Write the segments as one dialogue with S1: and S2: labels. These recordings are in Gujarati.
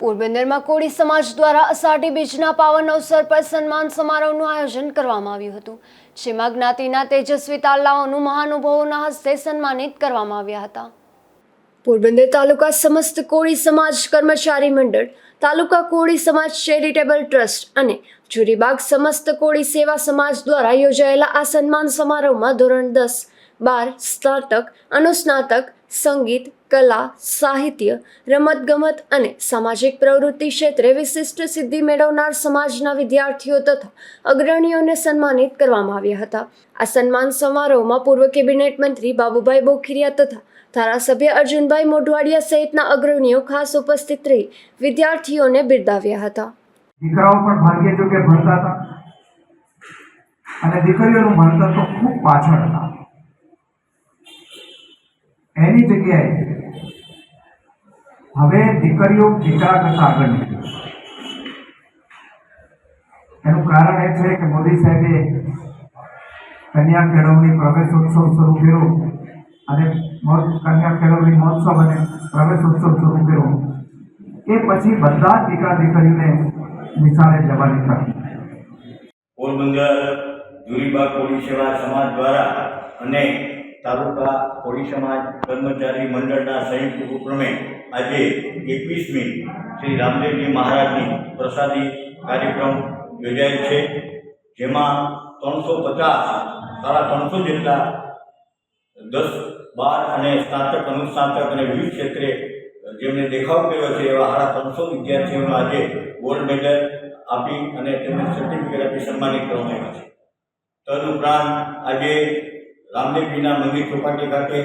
S1: પોરબંદરમાં કોળી સમાજ દ્વારા અષાઢી બીજના પાવન અવસર પર સન્માન સમારોહનું આયોજન કરવામાં આવ્યું હતું. જેમાં જ્ઞાતિના તેજસ્વી તાલાઓનું મહાનુભાવોના હસ્તે સન્માનિત કરવામાં આવ્યા હતા. પોરબંદર તાલુકા સમસ્ત કોળી સમાજ કર્મચારી મંડળ, તાલુકા કોળી સમાજ ચેરિટેબલ ટ્રસ્ટ અને જુરીબાગ સમસ્ત કોળી સેવા સમાજ દ્વારા યોજાયેલા આ સન્માન સમારોહમાં ધોરણ દસ બાર સ્નાતક, અનુસ્નાતક સંગીત, કલા, સાહિત્ય, રમતગમત અને સામાજિક પ્રવૃત્તિ ક્ષેત્રે વિશિષ્ટ સિદ્ધિ મેળવનાર સમાજના વિદ્યાર્થીઓ તથા અગ્રણીઓને સન્માનિત કરવામાં આવ્યા હતા. આ સન્માન સમારોહમાં પૂર્વ કેબિનેટ મંત્રી બાબુભાઈ બોખીરિયા તથા ધારાસભ્ય અર્જુનભાઈ મોઢવાડિયા સહિતના અગ્રણીઓ ખાસ ઉપસ્થિત રહી વિદ્યાર્થીઓને બિરદાવ્યા હતા.
S2: દીકરાઓ પણ ભાગ્ય જો કે ભણતા હતા. અને દીકરીઓનું ભણતર તો ખૂબ પાછળ હતા એની જગ્યાએ. હવે દીકરીઓ દીકરા કરતા આગળ નીકળ્યો એનું કારણ એ છે કે મોદી સાહેબે કન્યા કેળવણી પ્રવેશોત્સવ શરૂ કર્યો અને કન્યા કેળવણી મહોત્સવ અને પ્રવેશોત્સવ શરૂ કર્યો. એ પછી બધા જ દીકરા દીકરીઓને નિશાળે જવાની તક
S3: પોરબંદર જુરીબાગ કોળી સેવા સમાજ દ્વારા અને તાલુકા કોળી સમાજ કર્મચારી મંડળના સંયુક્ત ઉપક્રમે આજે એકવીસમી શ્રી રામદેવજી મહારાજની પ્રસાદી કાર્યક્રમ યોજાયેલ છે, જેમાં ત્રણસો પચાસ, સાડા ત્રણસો જેટલા દસ, બાર અને સ્નાતક અનુસ્નાતક અને વિવિધ ક્ષેત્રે જેમને દેખાવ કર્યો છે એવા સાડા ત્રણસો વિદ્યાર્થીઓનો આજે ગોલ્ડ મેડલ આપી અને તેમને સર્ટિફિકેટ આપી સન્માનિત કરવામાં આવ્યા છે. તદુપરાંત આજે રામદેવજીના મંદિર ચોપાટી ખાતે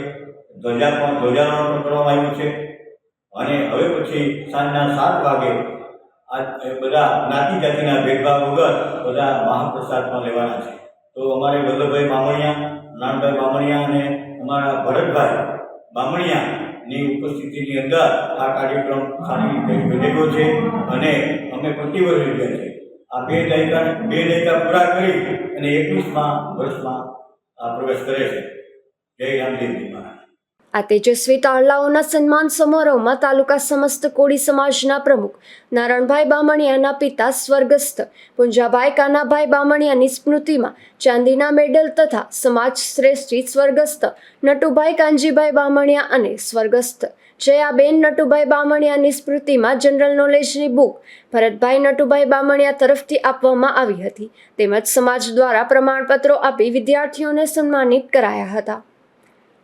S3: ધ્વજા પણ ધ્વજારોહણ પણ કરવામાં આવ્યું છે. અને હવે પછી સાંજના સાત વાગે આ બધા જ્ઞાતિ જાતિના ભેદભાવ વગર બધા મહાપ્રસાદ પણ લેવાના છે. તો અમારે વલ્લભભાઈ બામણિયા, નાનભાઈ બામણિયા અને અમારા ભરતભાઈ બામણિયાની ઉપસ્થિતિની અંદર આ કાર્યક્રમ સારી રીતે યોજેલો છે અને અમે પ્રતિવર્ષ યોજ્યા છે આ બે દાયકા બે દાયકા પૂરા કરી અને એકવીસમાં વર્ષમાં પ્રવેશ કરે છે. જય રામદેવજી મહારાજ.
S1: આ તેજસ્વી તાળલાઓના સન્માન સમારોહમાં તાલુકા સમસ્ત કોળી સમાજના પ્રમુખ નારણભાઈ બામણિયાના પિતા સ્વર્ગસ્થ પુંજાભાઈ કાનાભાઈ બામણિયાની સ્મૃતિમાં ચાંદીના મેડલ તથા સમાજ શ્રેષ્ઠી સ્વર્ગસ્થ નટુભાઈ કાનજીભાઈ બામણિયા અને સ્વર્ગસ્થ જયાબેન નટુભાઈ બામણિયાની સ્મૃતિમાં જનરલ નોલેજની બુક ભરતભાઈ નટુભાઈ બામણિયા તરફથી આપવામાં આવી હતી. તેમજ સમાજ દ્વારા પ્રમાણપત્રો આપી વિદ્યાર્થીઓને સન્માનિત કરાયા હતા.